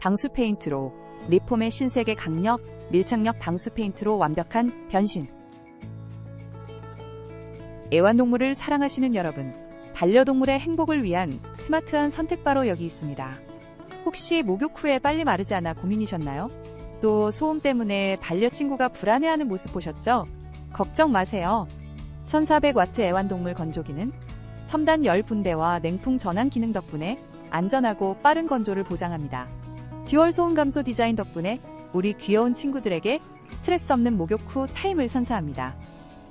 방수 페인트로 리폼의 신세계 강력, 밀착력 방수 페인트로 완벽한 변신. 애완동물을 사랑하시는 여러분, 반려동물의 행복을 위한 스마트한 선택 바로 여기 있습니다. 혹시 목욕 후에 빨리 마르지 않아 고민이셨나요? 또 소음 때문에 반려친구가 불안해하는 모습 보셨죠? 걱정 마세요. 1400와트 애완동물 건조기는 첨단 열 분대와 냉풍 전환 기능 덕분에 안전하고 빠른 건조를 보장합니다. 듀얼 소음 감소 디자인 덕분에 우리 귀여운 친구들에게 스트레스 없는 목욕 후 타임을 선사합니다.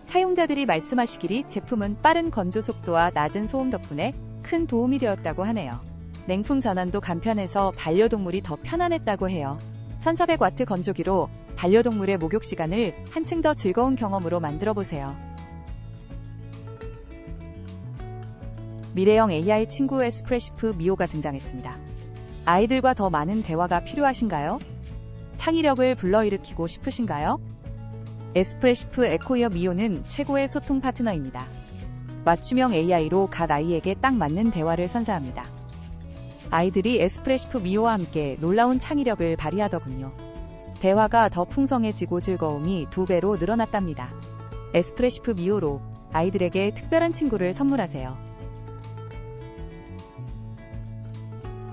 사용자들이 말씀하시기를 제품은 빠른 건조 속도와 낮은 소음 덕분에 큰 도움이 되었다고 하네요. 냉풍 전환도 간편해서 반려동물이 더 편안했다고 해요. 1400와트 건조기로 반려동물의 목욕 시간을 한층 더 즐거운 경험으로 만들어 보세요. 미래형 AI 친구 에스프레시프 미오가 등장했습니다. 아이들과 더 많은 대화가 필요하신가요? 창의력을 불러일으키고 싶으신가요? 에스프레시프 에코이어 미오는 최고의 소통 파트너입니다. 맞춤형 AI로 각 아이에게 딱 맞는 대화를 선사합니다. 아이들이 에스프레시프 미오와 함께 놀라운 창의력을 발휘하더군요. 대화가 더 풍성해지고 즐거움이 두 배로 늘어났답니다. 에스프레시프 미오로 아이들에게 특별한 친구를 선물하세요.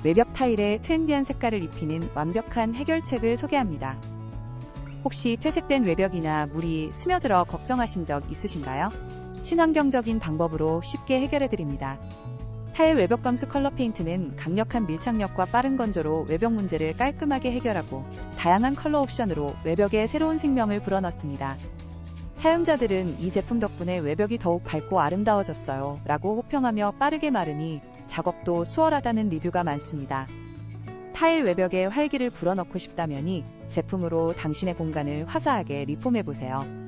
외벽 타일에 트렌디한 색깔을 입히는 완벽한 해결책을 소개합니다. 혹시 퇴색된 외벽이나 물이 스며들어 걱정하신 적 있으신가요? 친환경적인 방법으로 쉽게 해결해드립니다. 타일 외벽 방수 컬러 페인트는 강력한 밀착력과 빠른 건조로 외벽 문제를 깔끔하게 해결하고 다양한 컬러 옵션으로 외벽에 새로운 생명을 불어넣습니다. 사용자들은 이 제품 덕분에 외벽이 더욱 밝고 아름다워졌어요 라고 호평하며 빠르게 마르니 작업도 수월하다는 리뷰가 많습니다. 타일 외벽에 활기를 불어넣고 싶다면이 제품으로 당신의 공간을 화사하게 리폼해보세요.